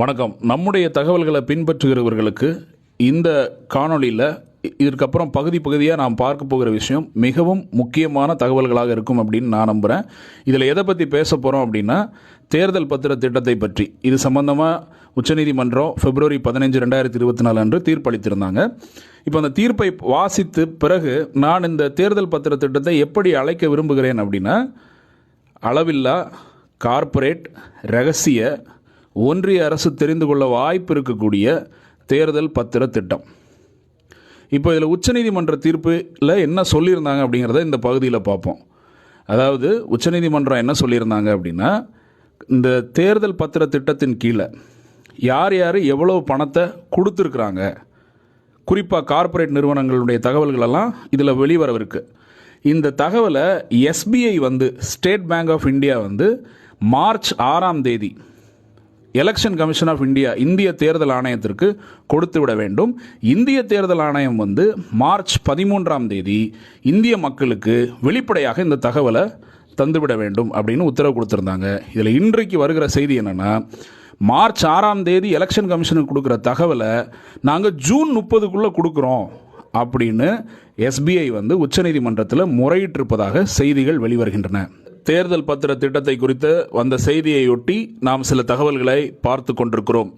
வணக்கம். நம்முடைய தகவல்களை பின்பற்றுகிறவர்களுக்கு இந்த காணொளியில் இதற்கப்புறம் பகுதி பகுதியாக நாம் பார்க்க போகிற விஷயம் மிகவும் முக்கியமான தகவல்களாக இருக்கும் அப்படின்னு நான் நம்புகிறேன் இதில் எதை பற்றி பேச போகிறோம் அப்படின்னா தேர்தல் பத்திர திட்டத்தை பற்றி. இது சம்பந்தமாக உச்சநீதிமன்றம் பிப்ரவரி பதினஞ்சு ரெண்டாயிரத்தி இருபத்தி நாலு அன்று தீர்ப்பளித்திருந்தாங்க. இப்போ அந்த தீர்ப்பை வாசித்து பிறகு நான் இந்த தேர்தல் பத்திர திட்டத்தை எப்படி அழைக்க விரும்புகிறேன் அப்படின்னா அளவில்லா கார்ப்பரேட் ரகசிய ஒன்றிய அரசு தெரிந்து கொள்ள வாய்ப்பு இருக்கக்கூடிய தேர்தல் பத்திர திட்டம். இப்போ இதில் உச்சநீதிமன்ற தீர்ப்பில் என்ன சொல்லியிருந்தாங்க அப்படிங்கிறத இந்த பகுதியில் பார்ப்போம். அதாவது உச்சநீதிமன்றம் என்ன சொல்லியிருந்தாங்க அப்படின்னா இந்த தேர்தல் பத்திர திட்டத்தின் கீழே யார் யார் எவ்வளோ பணத்தை கொடுத்துருக்குறாங்க குறிப்பாக கார்ப்பரேட் நிறுவனங்களுடைய தகவல்கள் எல்லாம் இதில் வெளிவரவிருக்கு இந்த தகவலை எஸ்பிஐ வந்து ஸ்டேட் பேங்க் ஆஃப் இந்தியா வந்து மார்ச் ஆறாம் தேதி எலெக்ஷன் கமிஷன் ஆஃப் இந்தியா இந்திய தேர்தல் ஆணையத்திற்கு கொடுத்து விட வேண்டும். இந்திய தேர்தல் ஆணையம் வந்து மார்ச் பதிமூன்றாம் தேதி இந்திய மக்களுக்கு வெளிப்படையாக இந்த தகவலை தந்துவிட வேண்டும் அப்படின்னு உத்தரவு கொடுத்துருந்தாங்க. இதில் இன்றைக்கு வருகிற செய்தி என்னென்னா மார்ச் ஆறாம் தேதி எலெக்ஷன் கமிஷனுக்கு கொடுக்குற தகவலை நாங்கள் ஜூன் முப்பதுக்குள்ளே கொடுக்குறோம் அப்படின்னு எஸ்பிஐ வந்து உச்சநீதிமன்றத்தில் முறையிட்டிருப்பதாக செய்திகள் வெளிவருகின்றன. தேர்தல் பத்திர திட்டத்தை குறித்து வந்த செய்தியையொட்டி நாம் சில தகவல்களை பார்த்து கொண்டிருக்கிறோம்.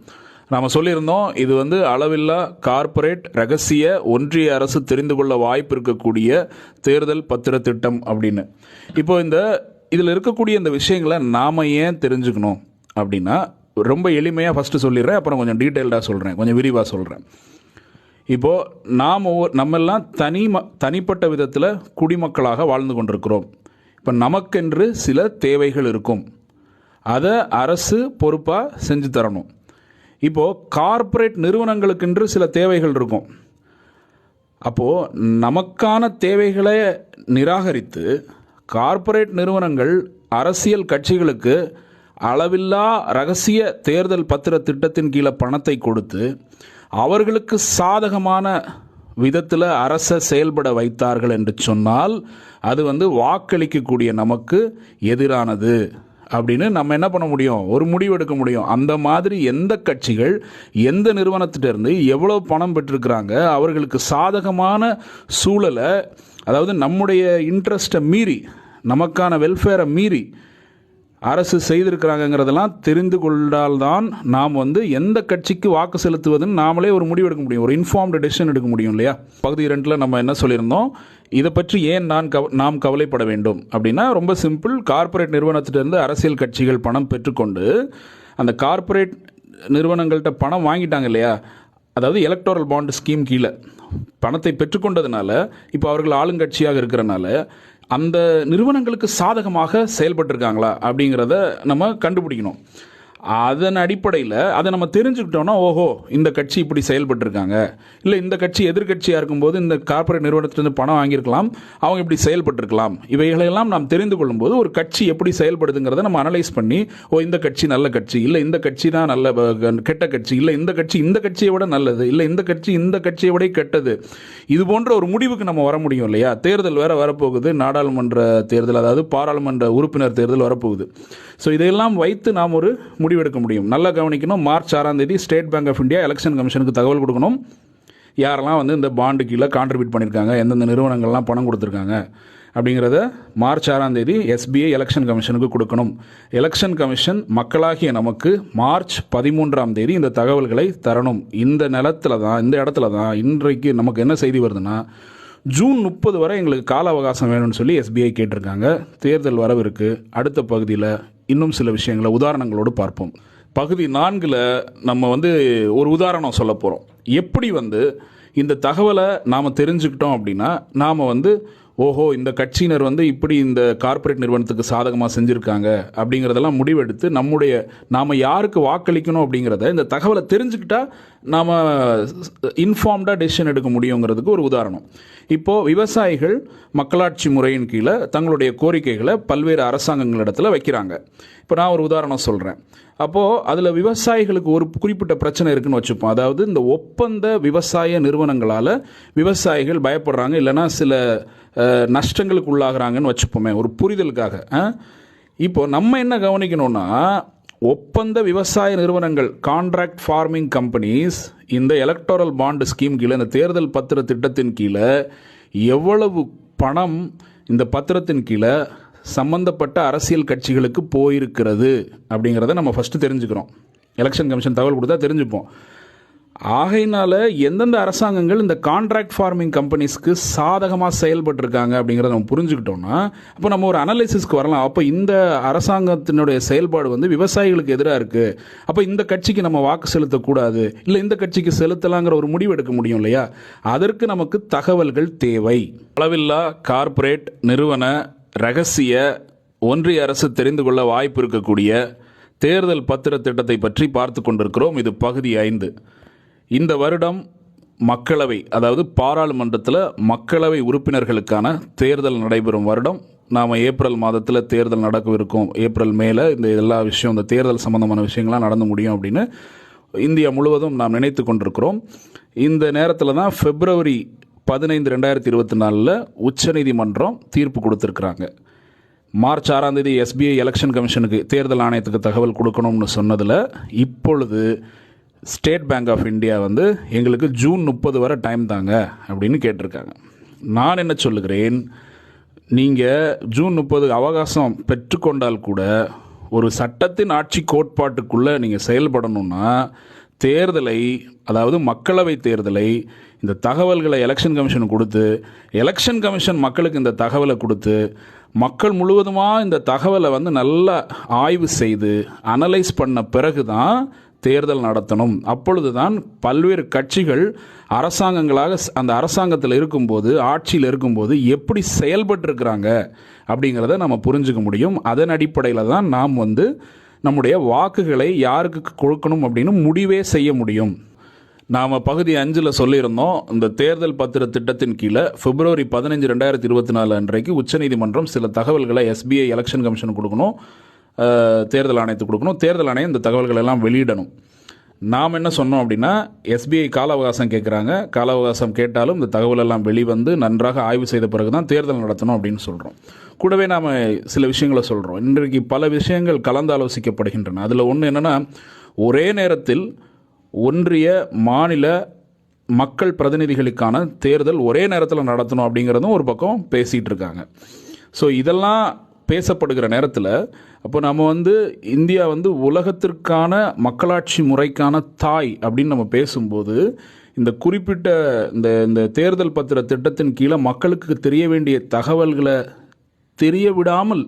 நாம் சொல்லியிருந்தோம் இது வந்து அளவில்லா கார்ப்பரேட் ரகசிய ஒன்றிய அரசு தெரிந்து கொள்ள வாய்ப்பு இருக்கக்கூடிய தேர்தல் பத்திர திட்டம் அப்படின்னு. இப்போ இந்த இதில் இருக்கக்கூடிய இந்த விஷயங்களை நாம் ஏன் தெரிஞ்சுக்கணும் அப்படின்னா ரொம்ப எளிமையாக ஃபஸ்ட்டு சொல்லிடுறேன் அப்புறம் கொஞ்சம் டீட்டெயில்டாக சொல்கிறேன் கொஞ்சம் விரிவாக சொல்கிறேன் இப்போது நாம் ஒவ்வொரு நம்மெல்லாம் தனி ம தனிப்பட்ட விதத்தில் குடிமக்களாக வாழ்ந்து கொண்டிருக்கிறோம். இப்போ நமக்கென்று சில தேவைகள் இருக்கும். அதை அரசு பொறுப்பாக செஞ்சு தரணும். இப்போது கார்ப்பரேட் நிறுவனங்களுக்கென்று சில தேவைகள் இருக்கும். அப்போது நமக்கான தேவைகளை நிராகரித்து கார்ப்பரேட் நிறுவனங்கள் அரசியல் கட்சிகளுக்கு அளவில்லா ரகசிய தேர்தல் பத்திர திட்டத்தின் கீழே பணத்தை கொடுத்து அவர்களுக்கு சாதகமான விதத்தில் அரசை செயல்பட வைத்தார்கள் என்று சொன்னால் அது வந்து வாக்களிக்கக்கூடிய நமக்கு எதிரானது. அப்படின்னு நம்ம என்ன பண்ண முடியும்? ஒரு முடிவு எடுக்க முடியும். அந்த மாதிரி எந்த கட்சிகள் எந்த நிறுவனத்திட்டிருந்து எவ்வளோ பணம் பெற்றிருக்கிறாங்க அவர்களுக்கு சாதகமான சூழலை அதாவது நம்முடைய இன்ட்ரெஸ்ட்டை மீறி நமக்கான வெல்ஃபேரை மீறி அரசு செய்திருக்கிறாங்கங்கிறதெல்லாம் தெரிந்து கொண்டால்தான் நாம் வந்து எந்த கட்சிக்கு வாக்கு செலுத்துவதுன்னு நாமளே ஒரு முடிவு எடுக்க முடியும். ஒரு இன்ஃபார்ம்டு டெசிஷன் எடுக்க முடியும் இல்லையா? பகுதி ரெண்டில் நம்ம என்ன சொல்லியிருந்தோம்? இதை பற்றி ஏன் நான் கவ நாம் கவலைப்பட வேண்டும்? அப்படின்னா ரொம்ப சிம்பிள் கார்ப்பரேட் நிறுவனத்திலிருந்து அரசியல் கட்சிகள் பணம் பெற்றுக்கொண்டு அந்த கார்ப்பரேட் நிறுவனங்கள்கிட்ட பணம் வாங்கிட்டாங்க இல்லையா? அதாவது எலக்டோரல் பாண்டு ஸ்கீம் கீழே. பணத்தை பெற்றுக்கொண்டதுனால இப்போ அவர்கள் ஆளுங்கட்சியாக இருக்கிறனால அந்த நிறுவனங்களுக்கு சாதகமாக செயல்பட்டிருக்காங்களா அப்படிங்கிறத நம்ம கண்டுபிடிக்கணும். அதன் அடிப்படையில் அதை நம்ம தெரிஞ்சுக்கிட்டோம்னா ஓஹோ இந்த கட்சி இப்படி செயல்பட்டிருக்காங்க. இல்லை இந்த கட்சி எதிர்கட்சியாக இருக்கும்போது இந்த கார்ப்பரேட் நிறுவனத்திலிருந்து பணம் வாங்கியிருக்கலாம் அவங்க இப்படி செயல்பட்டிருக்கலாம். இவைகளெல்லாம் நாம் தெரிந்து கொள்ளும்போது ஒரு கட்சி எப்படி செயல்படுதுங்கிறத நம்ம அனலைஸ் பண்ணி ஓ இந்த கட்சி நல்ல கட்சி இல்லை இந்த கட்சி தான் நல்ல கெட்ட கட்சி இல்லை இந்த கட்சி இந்த கட்சியை விட நல்லது இல்லை இந்த கட்சி இந்த கட்சியை விட கெட்டது. இது போன்ற ஒரு முடிவுக்கு நம்ம வர முடியும் இல்லையா? தேர்தல் வேற வரப்போகுது நாடாளுமன்ற தேர்தல் அதாவது பாராளுமன்ற உறுப்பினர் தேர்தல் வரப்போகுது. ஸோ இதையெல்லாம் வைத்து நாம் ஒரு முடிவெடுக்க முடியும். நல்லா கவனிக்கணும். மார்ச் ஆறாம் தேதி State Bank of India election கமிஷனுக்கு தகவல் கொடுக்கணும். யாரெல்லாம் வந்து இந்த பாண்டு கீழே கான்ட்ரிபியூட் பண்ணியிருக்காங்க எந்தெந்த நிறுவனங்கள்லாம் பணம் கொடுத்துருக்காங்க அப்படிங்கிறத மார்ச் ஆறாம் தேதி எஸ்பிஐ எலெக்ஷன் கமிஷனுக்கு கொடுக்கணும். எலெக்ஷன் கமிஷன் மக்களாகிய நமக்கு மார்ச் பதிமூன்றாம் தேதி இந்த தகவல்களை தரணும். இந்த நிலத்துல தான் இந்த இடத்துல தான் இன்றைக்கு நமக்கு என்ன செய்தி வருதுன்னா ஜூன் முப்பது வரை எங்களுக்கு கால அவகாசம் வேணும்னு சொல்லி எஸ்பிஐ கேட்டிருக்காங்க. தேர்தல் வரவிருக்கு. அடுத்த பகுதியில் இன்னும் சில விஷயங்களை உதாரணங்களோடு பார்ப்போம். பகுதி நான்கில் நம்ம வந்து ஒரு உதாரணம் சொல்ல போகிறோம் எப்படி வந்து இந்த தகவலை நாம் தெரிஞ்சுக்கிட்டோம் அப்படின்னா நாம் வந்து ஓஹோ இந்த கட்சியினர் வந்து இப்படி இந்த கார்ப்பரேட் நிறுவனத்துக்கு சாதகமாக செஞ்சுருக்காங்க அப்படிங்கிறதெல்லாம் முடிவெடுத்து நம்முடைய நாம் யாருக்கு வாக்களிக்கணும் அப்படிங்கிறத இந்த தகவலை தெரிஞ்சுக்கிட்டா நாம் இன்ஃபார்ம்டாக டெசிஷன் எடுக்க முடியுங்கிறதுக்கு ஒரு உதாரணம். இப்போது விவசாயிகள் மக்களாட்சி முறையின் கீழே தங்களுடைய கோரிக்கைகளை பல்வேறு அரசாங்கங்களிடத்தில் வைக்கிறாங்க. இப்போ நான் ஒரு உதாரணம் சொல்கிறேன் அப்போது அதில் விவசாயிகளுக்கு ஒரு குறிப்பிட்ட பிரச்சனை இருக்குன்னு வச்சுப்போம். அதாவது இந்த ஒப்பந்த விவசாய நிறுவனங்களால் விவசாயிகள் பயப்படுறாங்க. இல்லைன்னா சில நஷ்டங்களுக்கு உள்ளாகிறாங்கன்னு வச்சுப்போமே ஒரு புரிதலுக்காக ஆ? இப்போ நம்ம என்ன கவனிக்கணும்னா ஒப்பந்த விவசாய நிறுவனங்கள் கான்ட்ராக்ட் ஃபார்மிங் கம்பெனிஸ் இந்த எலக்டோரல் பாண்டு ஸ்கீம் கீழே இந்த தேர்தல் பத்திர திட்டத்தின் கீழே எவ்வளவு பணம் இந்த பத்திரத்தின் கீழே சம்பந்தப்பட்ட அரசியல் கட்சிகளுக்கு போயிருக்கிறது அப்படிங்கிறத நம்ம ஃபஸ்ட்டு தெரிஞ்சுக்கிறோம் எலெக்ஷன் கமிஷன் தகவல் கொடுத்தா தெரிஞ்சுப்போம் ஆகையினால எந்தெந்த அரசாங்கங்கள் இந்த கான்ட்ராக்ட் ஃபார்மிங் கம்பெனிஸ்க்கு சாதகமாக செயல்பட்டிருக்காங்க அப்படிங்கிறத நம்ம புரிஞ்சுக்கிட்டோம்னா அப்போ நம்ம ஒரு அனாலிசிஸ்க்கு வரலாம். அப்போ இந்த அரசாங்கத்தினுடைய செயல்பாடு வந்து விவசாயிகளுக்கு எதிராக இருக்குது அப்போ இந்த கட்சிக்கு நம்ம வாக்கு செலுத்தக்கூடாது. இல்லை இந்த கட்சிக்கு செலுத்தலாங்கிற ஒரு முடிவு எடுக்க முடியும் இல்லையா? அதற்கு நமக்கு தகவல்கள் தேவை. அளவில்லா கார்ப்பரேட் நிறுவன ரகசிய ஒன்றிய அரசு தெரிந்து கொள்ள வாய்ப்பு இருக்கக்கூடிய தேர்தல் பத்திர திட்டத்தை பற்றி பார்த்து கொண்டிருக்கிறோம். இது பகுதி ஐந்து. இந்த வருடம் மக்களவை அதாவது பாராளுமன்றத்தில் மக்களவை உறுப்பினர்களுக்கான தேர்தல் நடைபெறும் வருடம். நாம் ஏப்ரல் மாதத்தில் தேர்தல் நடக்கவிருக்கும். ஏப்ரல் மேலே இந்த எல்லா விஷயம் இந்த தேர்தல் சம்பந்தமான விஷயங்கள்லாம் நடந்து முடியும் அப்படின்னு இந்தியா முழுவதும் நாம் நினைத்து கொண்டிருக்கிறோம். இந்த நேரத்தில் தான் பிப்ரவரி பதினைந்து ரெண்டாயிரத்தி இருபத்தி நாலில் உச்சநீதிமன்றம் தீர்ப்பு கொடுத்துருக்குறாங்க. மார்ச் ஆறாம் தேதி எஸ்பிஐ எலெக்ஷன் கமிஷனுக்கு தேர்தல் ஆணையத்துக்கு தகவல் கொடுக்கணும்னு சொன்னதில் இப்பொழுது ஸ்டேட் பேங்க் ஆஃப் இந்தியா வந்து எங்களுக்கு ஜூன் முப்பது வரை டைம் தாங்க அப்படின்னு கேட்டிருக்காங்க. நான் என்ன சொல்லுகிறேன்? நீங்கள் ஜூன் முப்பது அவகாசம் பெற்றுக்கொண்டால் கூட ஒரு சட்டத்தின் ஆட்சி கோட்பாட்டுக்குள்ளே நீங்கள் செயல்படணும்னா தேர்தலை அதாவது மக்களவை தேர்தலை இந்த தகவல்களை எலெக்ஷன் கமிஷன் கொடுத்து எலெக்ஷன் கமிஷன் மக்களுக்கு இந்த தகவலை கொடுத்து மக்கள் முழுவதுமாக இந்த தகவலை வந்து நல்லா ஆய்வு செய்து அனலைஸ் பண்ண பிறகு தான் தேர்தல் நடத்தணும். அப்பொழுது தான் பல்வேறு கட்சிகள் அரசாங்கங்களாக அந்த அரசாங்கத்தில் இருக்கும்போது ஆட்சியில் இருக்கும்போது எப்படி செயல்பட்டுருக்கிறாங்க அப்படிங்கிறத நம்ம புரிஞ்சுக்க முடியும். அதன் அடிப்படையில் தான் நாம் வந்து நம்முடைய வாக்குகளை யாருக்கு கொடுக்கணும் அப்படின்னு முடிவே செய்ய முடியும். நாம் பகுதி அஞ்சில் சொல்லியிருந்தோம் இந்த தேர்தல் பத்திர திட்டத்தின் கீழே பிப்ரவரி பதினஞ்சு ரெண்டாயிரத்தி இருபத்தி நாலு அன்றைக்கு உச்சநீதிமன்றம் சில தகவல்களை எஸ்பிஐ எலெக்ஷன் கமிஷன் கொடுக்கணும். தேர்தல் ஆணையத்துக்கு கொடுக்கணும். தேர்தல் ஆணையம் இந்த தகவல்கள் எல்லாம் வெளியிடணும். நாம் என்ன சொன்னோம் அப்படின்னா எஸ்பிஐ கால அவகாசம் கேட்குறாங்க. கால அவகாசம் கேட்டாலும் இந்த தகவல் எல்லாம் வெளிவந்து நன்றாக ஆய்வு செய்த பிறகு தான் தேர்தல் நடத்தணும் அப்படின்னு சொல்கிறோம் கூடவே நாம் சில விஷயங்களை சொல்கிறோம் இன்றைக்கு பல விஷயங்கள் கலந்து ஆலோசிக்கப்படுகின்றன. அதில் ஒன்று என்னென்னா ஒரே நேரத்தில் ஒன்றிய மாநில மக்கள் பிரதிநிதிகளுக்கான தேர்தல் ஒரே நேரத்தில் நடத்தணும் அப்படிங்கிறதும் ஒரு பக்கம் பேசிகிட்டு இருக்காங்க. ஸோ இதெல்லாம் பேசப்படுகிற நேரத்தில் அப்போ நம்ம வந்து இந்தியா வந்து உலகத்திற்கான மக்களாட்சி முறைக்கான தாய் அப்படின்னு நம்ம பேசும்போது இந்த குறிப்பிட்ட இந்த இந்த தேர்தல் பத்திர திட்டத்தின் கீழே மக்களுக்கு தெரிய வேண்டிய தகவல்களை தெரிய விடாமல்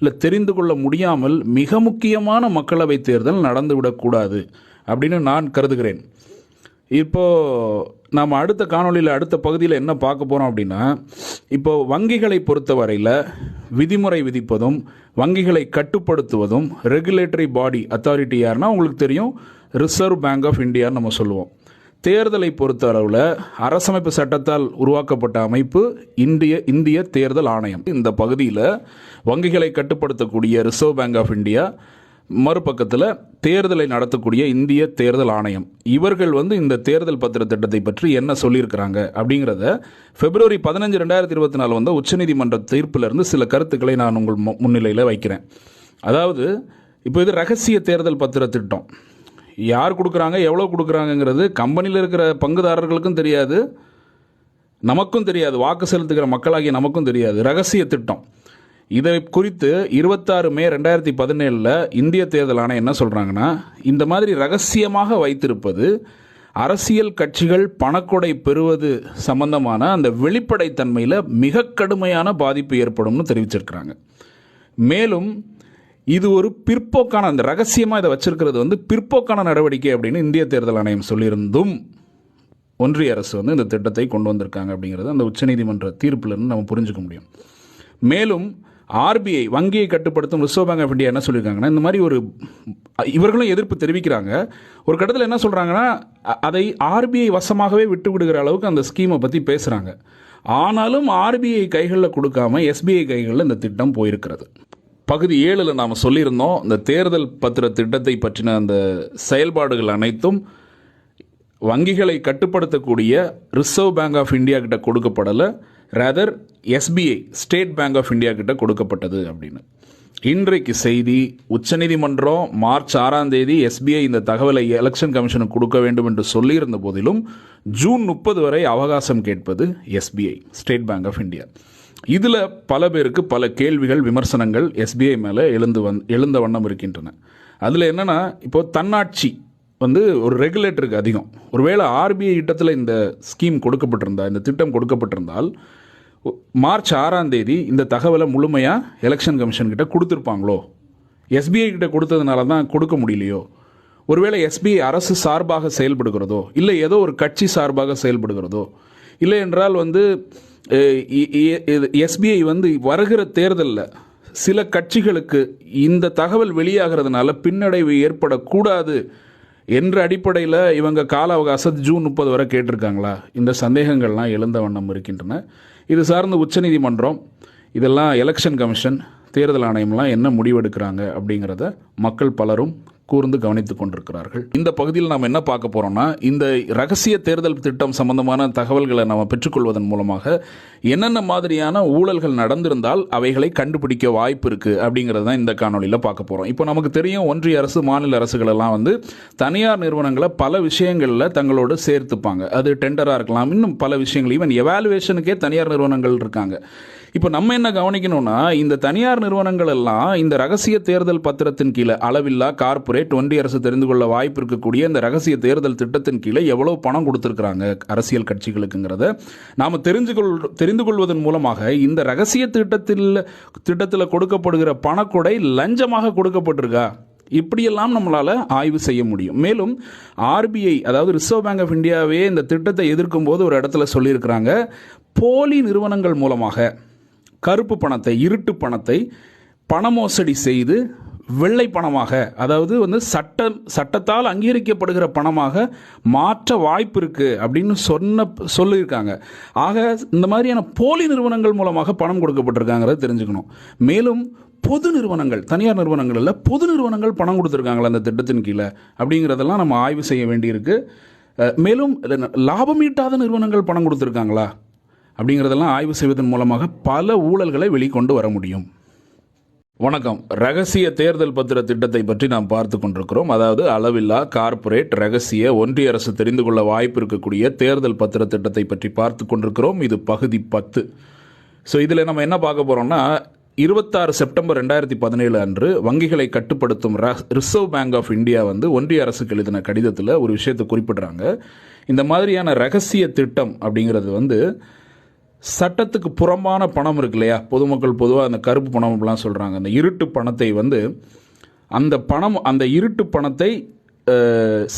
இல்லை தெரிந்து கொள்ள முடியாமல் மிக முக்கியமான மக்களவை தேர்தல் நடந்துவிடக்கூடாது அப்படின்னு நான் கருதுகிறேன். இப்போ நாம் அடுத்த காணொளியில் அடுத்த பகுதியில் என்ன பார்க்க போகிறோம் அப்படின்னா இப்போது வங்கிகளை பொறுத்தவரையில் விதிமுறை விதிப்பதும் வங்கிகளை கட்டுப்படுத்துவதும் ரெகுலேட்டரி பாடி அத்தாரிட்டி யாருன்னா உங்களுக்கு தெரியும் ரிசர்வ் பேங்க் ஆஃப் இந்தியான்னு நம்ம சொல்லுவோம். தேர்தலை பொறுத்த அளவில் அரசமைப்பு சட்டத்தால் உருவாக்கப்பட்ட அமைப்பு இந்திய இந்திய தேர்தல் ஆணையம். இந்த பகுதியில் வங்கிகளை கட்டுப்படுத்தக்கூடிய ரிசர்வ் பேங்க் ஆஃப் இந்தியா மறுபக்கத்தில் தேர்தலை நடத்தக்கூடிய இந்திய தேர்தல் ஆணையம். இவர்கள் வந்து இந்த தேர்தல் பத்திர திட்டத்தை பற்றி என்ன சொல்லியிருக்கிறாங்க அப்படிங்கிறத பிப்ரவரி பதினஞ்சு ரெண்டாயிரத்தி இருபத்தி நாலு வந்து உச்சநீதிமன்ற தீர்ப்பிலிருந்து சில கருத்துக்களை நான் உங்கள் மு- முன்னிலையில் வைக்கிறேன். அதாவது இப்போ இது ரகசிய தேர்தல் பத்திர திட்டம். யார் கொடுக்குறாங்க எவ்வளோ கொடுக்குறாங்கங்கிறது கம்பெனியில் இருக்கிற பங்குதாரர்களுக்கும் தெரியாது. நமக்கும் தெரியாது. வாக்கு செலுத்துகிற மக்களாகிய நமக்கும் தெரியாது. ரகசிய திட்டம். இதை குறித்து இருபத்தாறு மே ரெண்டாயிரத்தி பதினேழில் இந்திய தேர்தல் ஆணையம் என்ன சொல்கிறாங்கன்னா இந்த மாதிரி ரகசியமாக வைத்திருப்பது அரசியல் கட்சிகள் பணக்கொடை பெறுவது சம்பந்தமான அந்த வெளிப்படைத்தன்மையில் மிக கடுமையான பாதிப்பு ஏற்படும்னு தெரிவிச்சிருக்கிறாங்க. மேலும் இது ஒரு பிற்போக்கான அந்த ரகசியமாக இதை வச்சிருக்கிறது வந்து பிற்போக்கான நடவடிக்கை அப்படின்னு இந்திய தேர்தல் ஆணையம் சொல்லியிருந்தும் ஒன்றிய அரசு வந்து இந்த திட்டத்தை கொண்டு வந்திருக்காங்க அப்படிங்கிறது அந்த உச்சநீதிமன்ற தீர்ப்பிலிருந்து நம்ம புரிஞ்சுக்க முடியும். மேலும் ஆர்பிஐ வங்கியை கட்டுப்படுத்தும் ரிசர்வ் பேங்க் ஆஃப் இந்தியா என்ன சொல்லியிருக்காங்கன்னா இந்த மாதிரி ஒரு இவர்களும் எதிர்ப்பு தெரிவிக்கிறாங்க. ஒரு கட்டத்தில் என்ன சொல்கிறாங்கன்னா அதை ஆர்பிஐ வசமாகவே விட்டு விடுகிற அளவுக்கு அந்த ஸ்கீமை பற்றி பேசுகிறாங்க ஆனாலும் ஆர்பிஐ கைகளில் கொடுக்காம எஸ்பிஐ கைகளில் இந்த திட்டம் போயிருக்கிறது. பகுதி ஏழில் நாம் சொல்லியிருந்தோம் இந்த தேர்தல் பத்திர திட்டத்தை பற்றின அந்த செயல்பாடுகள் அனைத்தும் வங்கிகளை கட்டுப்படுத்தக்கூடிய ரிசர்வ் பேங்க் ஆஃப் இந்தியா கிட்ட கொடுக்கப்படலை. Rather SBI State Bank of India கிட்ட கொடுக்கப்பட்டது அப்படின்னு. இன்றைக்கு செய்தி உச்சநீதிமன்றம் மார்ச் ஆறாம் தேதி எஸ்பிஐ இந்த தகவலை எலெக்ஷன் கமிஷனுக்கு கொடுக்க வேண்டும் என்று சொல்லியிருந்த போதிலும் ஜூன் முப்பது வரை அவகாசம் கேட்பது SBI State Bank of India இதில் பல பேருக்கு பல கேள்விகள் விமர்சனங்கள் எஸ்பிஐ மேலே எழுந்து வந் எழுந்த வண்ணம் இருக்கின்றன. அதில் என்னென்னா இப்போது தன்னாட்சி வந்து ஒரு ரெகுலேட்டருக்கு அதிகம். ஒருவேளை ஆர்பிஐ திட்டத்தில் இந்த ஸ்கீம் கொடுக்கப்பட்டிருந்தால் இந்த திட்டம் கொடுக்கப்பட்டிருந்தால் மார்ச் ஆறாம் தேதி இந்த தகவலை முழுமையாக எலெக்ஷன் கமிஷன் கிட்ட கொடுத்துருப்பாங்களோ? எஸ்பிஐ கிட்ட கொடுத்ததுனால தான் கொடுக்க முடியலையோ? ஒருவேளை எஸ்பிஐ அரசு சார்பாக செயல்படுகிறதோ? இல்லை ஏதோ ஒரு கட்சி சார்பாக செயல்படுகிறதோ? இல்லை என்றால் வந்து எஸ்பிஐ வந்து வருகிற தேர்தலில் சில கட்சிகளுக்கு இந்த தகவல் வெளியாகிறதுனால பின்னடைவு ஏற்படக்கூடாது என்ற அடிப்படையில் இவங்க கால அவகாசம் ஜூன் முப்பது வரை கேட்டிருக்காங்களா? இந்த சந்தேகங்கள்லாம் எழுந்த வண்ணம் இருக்கின்றன. இது சார்ந்த உச்சநீதிமன்றம் இதெல்லாம் எலெக்ஷன் கமிஷன் தேர்தல் ஆணையம்லாம் என்ன முடிவெடுக்கிறாங்க அப்படிங்கிறத மக்கள் பலரும் கூர்ந்து கவனித்துக் கொண்டிருக்கிறார்கள். இந்த பகுதியில் நாம் என்ன பார்க்க போறோம்னா இந்த ரகசிய தேர்தல் திட்டம் சம்பந்தமான தகவல்களை நாம் பெற்றுக்கொள்வதன் மூலமாக என்னென்ன மாதிரியான ஊழல்கள் நடந்திருந்தால் அவைகளை கண்டுபிடிக்க வாய்ப்பு இருக்கு அப்படிங்கிறது தான் இந்த காணொலியில் பார்க்க போறோம். இப்போ நமக்கு தெரியும் ஒன்றிய அரசு மாநில அரசுகள் எல்லாம் வந்து தனியார் நிறுவனங்களை பல விஷயங்களில் தங்களோடு சேர்த்துப்பாங்க. அது டெண்டராக இருக்கலாம். இன்னும் பல விஷயங்கள். ஈவன் எவாலுவேஷனுக்கே தனியார் நிறுவனங்கள் இருக்காங்க. இப்போ நம்ம என்ன கவனிக்கணும்னா இந்த தனியார் நிறுவனங்கள் எல்லாம் இந்த ரகசிய தேர்தல் பத்திரத்தின் கீழே அளவில்லா கார்ப்பரேட் ஒன்றிய அரசு தெரிந்து கொள்ள வாய்ப்பு இருக்கக்கூடிய இந்த ரகசிய தேர்தல் திட்டத்தின் கீழே எவ்வளவு பணம் கொடுத்துருக்குறாங்க அரசியல் கட்சிகளுக்குங்கிறத நாம் தெரிஞ்சு கொள் தெரிந்து கொள்வதன் மூலமாக இந்த ரகசிய திட்டத்தில் திட்டத்தில் கொடுக்கப்படுகிற பணக்கொடை லஞ்சமாக கொடுக்கப்பட்டிருக்கா? இப்படியெல்லாம் நம்மளால் ஆய்வு செய்ய முடியும். மேலும் ஆர்பிஐ அதாவது ரிசர்வ் பேங்க் ஆஃப் இந்தியாவே இந்த திட்டத்தை எதிர்க்கும் போது ஒரு இடத்துல சொல்லியிருக்கிறாங்க போலி நிறுவனங்கள் மூலமாக கருப்பு பணத்தை இருட்டு பணத்தை பண மோசடி செய்து வெள்ளை பணமாக அதாவது வந்து சட்ட சட்டத்தால் அங்கீகரிக்கப்படுகிற பணமாக மாற்ற வாய்ப்பு இருக்குது அப்படின்னு சொன்ன சொல்லியிருக்காங்க. ஆக இந்த மாதிரியான போலி நிறுவனங்கள் மூலமாக பணம் கொடுக்கப்பட்டிருக்காங்கிறத தெரிஞ்சுக்கணும். மேலும் பொது நிறுவனங்கள் தனியார் நிறுவனங்கள் இல்லை பொது நிறுவனங்கள் பணம் கொடுத்துருக்காங்களா அந்த திட்டத்தின் கீழே அப்படிங்கிறதெல்லாம் நம்ம ஆய்வு செய்ய வேண்டியிருக்கு. மேலும் லாபம் ஈட்டாத நிறுவனங்கள் பணம் கொடுத்துருக்காங்களா? அப்படிங்கிறதெல்லாம் ஆய்வு செய்வதன் மூலமாக பல ஊழல்களை வெளிக்கொண்டு வர முடியும். வணக்கம். ரகசிய தேர்தல் பத்திர திட்டத்தை பற்றி நாம் பார்த்து கொண்டிருக்கிறோம். அதாவது அளவில்லா கார்ப்பரேட் ரகசிய ஒன்றிய அரசு தெரிந்து கொள்ள வாய்ப்பு இருக்கக்கூடிய தேர்தல் பத்திர திட்டத்தை பற்றி பார்த்து கொண்டிருக்கிறோம். இது பகுதி பத்து. ஸோ இதில் நம்ம என்ன பார்க்க போகிறோம்னா இருபத்தாறு செப்டம்பர் ரெண்டாயிரத்தி பதினேழு அன்று வங்கிகளை கட்டுப்படுத்தும் ர- ரிசர்வ் பேங்க் ஆஃப் இந்தியா வந்து ஒன்றிய அரசுக்கு எழுதின கடிதத்தில் ஒரு விஷயத்தை குறிப்பிடுறாங்க. இந்த மாதிரியான ரகசிய திட்டம் அப்படிங்கிறது வந்து சட்டத்துக்கு புறம்பான பணம் இருக்கு இல்லையா? பொதுமக்கள் பொதுவாக அந்த கருப்பு பணம் அப்படிலாம் சொல்கிறாங்க அந்த இருட்டு பணத்தை வந்து அந்த பணம் அந்த இருட்டு பணத்தை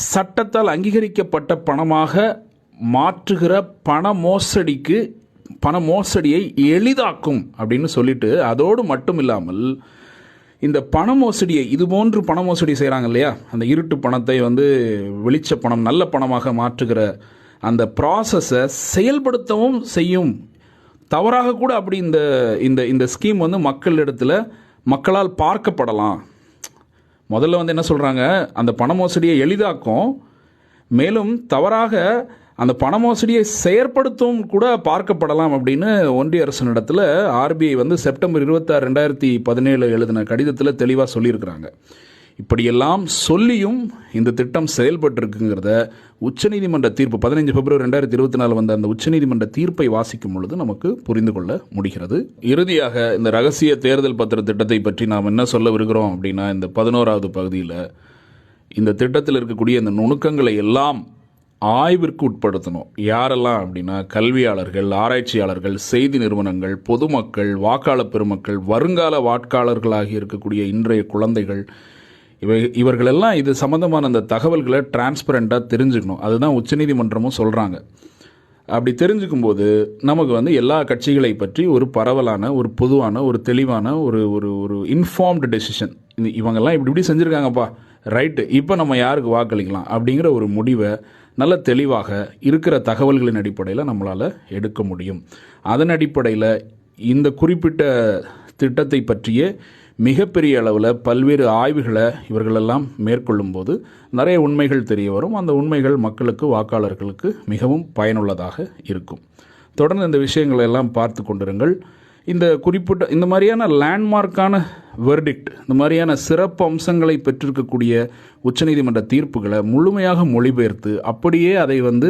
சட்டத்தால் அங்கீகரிக்கப்பட்ட பணமாக மாற்றுகிற பண மோசடிக்கு பண மோசடியை எளிதாக்கும் அப்படின்னு சொல்லிட்டு அதோடு மட்டும் இல்லாமல் இந்த பண மோசடியை இது போன்று பண மோசடி செய்கிறாங்க இல்லையா? அந்த இருட்டு பணத்தை வந்து வெளிச்ச பணம் நல்ல பணமாக மாற்றுகிற அந்த ப்ராசஸை செயல்படுத்தவும் செய்யும் தவறாக கூட அப்படி இந்த இந்த இந்த ஸ்கீம் வந்து மக்களிடத்தில் மக்களால் பார்க்கப்படலாம். முதல்ல வந்து என்ன சொல்கிறாங்க அந்த பண மோசடியை எளிதாக்கும். மேலும் தவறாக அந்த பண மோசடியை செயற்படுத்தும் கூட பார்க்கப்படலாம் அப்படின்னு ஒன்றிய அரசினிடத்தில் ஆர்பிஐ வந்து செப்டம்பர் இருபத்தாறு ரெண்டாயிரத்தி பதினேழு எழுதின கடிதத்தில் தெளிவாக சொல்லியிருக்கிறாங்க. இப்படியெல்லாம் சொல்லியும் இந்த திட்டம் செயல்பட்டிருக்குங்கிறத உச்சநீதிமன்ற தீர்ப்பு பதினைஞ்சு பிப்ரவரி ரெண்டாயிரத்தி இருபத்தி நாலு வந்த அந்த உச்சநீதிமன்ற தீர்ப்பை வாசிக்கும் பொழுது நமக்கு புரிந்து கொள்ள முடிகிறது. இறுதியாக இந்த ரகசிய தேர்தல் பத்திர திட்டத்தை பற்றி நாம் என்ன சொல்ல விருகிறோம் அப்படின்னா இந்த பதினோராவது பகுதியில் இந்த திட்டத்தில் இருக்கக்கூடிய இந்த நுணுக்கங்களை எல்லாம் ஆய்விற்கு உட்படுத்தணும். யாரெல்லாம் அப்படின்னா கல்வியாளர்கள் ஆராய்ச்சியாளர்கள் செய்தி நிறுவனங்கள் பொதுமக்கள் வாக்காளர் பெருமக்கள் வருங்கால வாக்காளர்களாகி இருக்கக்கூடிய இன்றைய குழந்தைகள் இவை இவர்களெல்லாம் இது சம்மந்தமான அந்த தகவல்களை டிரான்ஸ்பரண்ட்டாக தெரிஞ்சுக்கணும். அதுதான் உச்சநீதிமன்றமும் சொல்கிறாங்க அப்படி தெரிஞ்சுக்கும் போது நமக்கு வந்து எல்லா கட்சிகளை பற்றி ஒரு பரவலான ஒரு பொதுவான ஒரு தெளிவான ஒரு ஒரு ஒரு இன்ஃபார்ம்டு டெசிஷன் இவங்கெல்லாம் இப்படி இப்படி செஞ்சுருக்காங்கப்பா. ரைட்டு இப்போ நம்ம யாருக்கு வாக்களிக்கலாம் அப்படிங்கிற ஒரு முடிவை நல்ல தெளிவாக இருக்கிற தகவல்களின் அடிப்படையில் நம்மளால் எடுக்க முடியும். அதன் அடிப்படையில் இந்த குறிப்பிட்ட திட்டத்தை பற்றிய மிகப்பெரிய அளவில் பல்வேறு ஆய்வுகளை இவர்களெல்லாம் மேற்கொள்ளும் போது நிறைய உண்மைகள் தெரிய வரும். அந்த உண்மைகள் மக்களுக்கு வாக்காளர்களுக்கு மிகவும் பயனுள்ளதாக இருக்கும். தொடர்ந்து இந்த விஷயங்களை எல்லாம் பார்த்து கொண்டிருங்கள். இந்த குறிப்பிட்ட இந்த மாதிரியான லேண்ட்மார்க்கான வெர்டிக்ட் இந்த மாதிரியான சிறப்பு அம்சங்களை பெற்றிருக்கக்கூடிய உச்சநீதிமன்ற தீர்ப்புகளை முழுமையாக மொழிபெயர்த்து அப்படியே அதை வந்து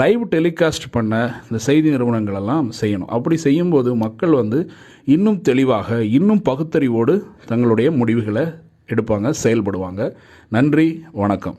லைவ் டெலிகாஸ்ட் பண்ண இந்த செய்தி நிறுவனங்களெல்லாம் செய்யணும். அப்படி செய்யும்போது மக்கள் வந்து இன்னும் தெளிவாக இன்னும் பகுத்தறிவோடு தங்களுடைய முடிவுகளை எடுப்பாங்க செயல்படுவாங்க. நன்றி வணக்கம்.